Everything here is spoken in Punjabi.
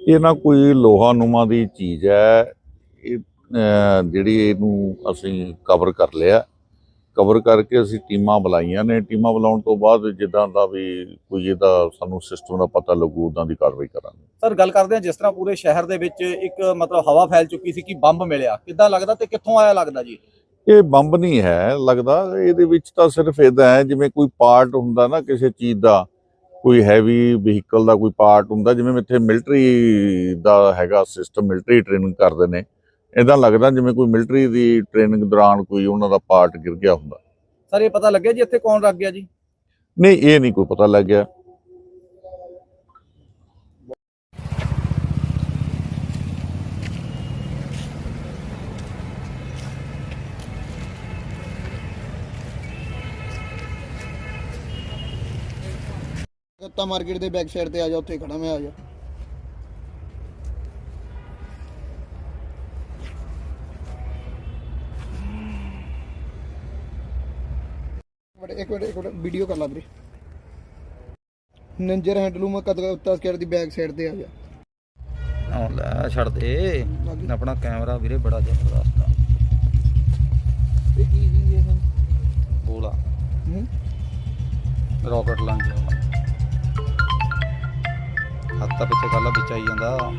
ਇਹ ਨਾ ਕੋਈ ਲੋਹਾ ਨੂਮਾ ਦੀ ਚੀਜ਼ ਹੈ। ਇਹ ਜਿਹੜੀ ਇਹਨੂੰ ਅਸੀਂ ਕਵਰ ਕਰ ਲਿਆ। ਕਵਰ ਕਰਕੇ ਅਸੀਂ ਟੀਮਾਂ ਬੁਲਾਈਆਂ ਨੇ। ਟੀਮਾਂ ਬੁਲਾਉਣ ਤੋਂ ਬਾਅਦ ਜਿੱਦਾਂ ਦਾ ਵੀ ਕੋਈ ਇਹਦਾ ਸਾਨੂੰ ਸਿਸਟਮ ਦਾ ਪਤਾ ਲੱਗੂ ਉਦਾਂ ਦੀ ਕਾਰਵਾਈ ਕਰਾਂਗੇ। ਸਰ ਗੱਲ ਕਰਦੇ ਹਾਂ ਜਿਸ ਤਰ੍ਹਾਂ ਪੂਰੇ ਸ਼ਹਿਰ ਦੇ ਵਿੱਚ ਇੱਕ ਮਤਲਬ ਹਵਾ ਫੈਲ ਚੁੱਕੀ ਸੀ ਕਿ ਬੰਬ ਮਿਲਿਆ। ਕਿੱਦਾਂ ਲੱਗਦਾ ਤੇ ਕਿੱਥੋਂ ਆਇਆ ਲੱਗਦਾ ਜੀ? ਇਹ ਬੰਬ ਨਹੀਂ ਹੈ ਲੱਗਦਾ। ਇਹਦੇ ਵਿੱਚ ਤਾਂ ਸਿਰਫ ਇਦਾਂ ਹੈ ਜਿਵੇਂ ਕੋਈ ਪਾਰਟ ਹੁੰਦਾ ਨਾ ਕਿਸੇ ਚੀਜ਼ ਦਾ ਕੋਈ ਹੈਵੀ ਵਹੀਕਲ ਦਾ ਕੋਈ ਪਾਰਟ ਹੁੰਦਾ ਜਿਵੇਂ ਇੱਥੇ ਮਿਲਟਰੀ ਦਾ ਹੈਗਾ ਸਿਸਟਮ ਮਿਲਟਰੀ ਟ੍ਰੇਨਿੰਗ ਕਰਦੇ ਨੇ। ਇਦਾਂ ਲੱਗਦਾ ਜਿਵੇਂ ਕੋਈ ਮਿਲਟਰੀ ਦੀ ਟ੍ਰੇਨਿੰਗ ਦੌਰਾਨ ਕੋਈ ਉਹਨਾਂ ਦਾ ਪਾਰਟ ਗਿਰ ਗਿਆ ਹੁੰਦਾ। ਸਰ ਇਹ ਪਤਾ ਲੱਗਿਆ ਜੀ ਇੱਥੇ ਕੌਣ ਰੱਖ ਗਿਆ ਜੀ? ਨਹੀਂ ਇਹ ਨਹੀਂ ਕੋਈ ਪਤਾ ਲੱਗਿਆ ਗੱਤਾ ਮਾਰਕੀਟ ਦੇ ਬੈਕ ਸਾਈਡ ਤੇ ਆ ਜਾ ਉੱਥੇ ਖੜਾ ਮੈਂ ਆ ਜਾ। ਬੜੇ ਇੱਕ ਮਿੰਟ ਇੱਕ ਮਿੰਟ ਵੀਡੀਓ ਕਰ ਲਾ ਵੀਰੇ। ਨੰਜਰ ਹੈਂਡਲੂਮ ਕਦ ਉੱਤਾ ਸਕੇਰ ਦੀ ਬੈਕ ਸਾਈਡ ਤੇ ਆ ਜਾ। ਆਹ ਲੈ ਛੱਡ ਦੇ। ਆਪਣਾ ਕੈਮਰਾ ਵੀਰੇ ਬੜਾ ਜ਼ਬਰਦਸਤ ਆ। ਇਹ ਕੀ ਸੀ ਇਹ? ਬੋਲਾ। ਹੂੰ? ਰਾਕਟ ਲਾਂਚ ਹੱਥਾਂ ਪਿੱਛੇ ਕੱਲਾ ਵਿੱਚ ਆਈ ਜਾਂਦਾ।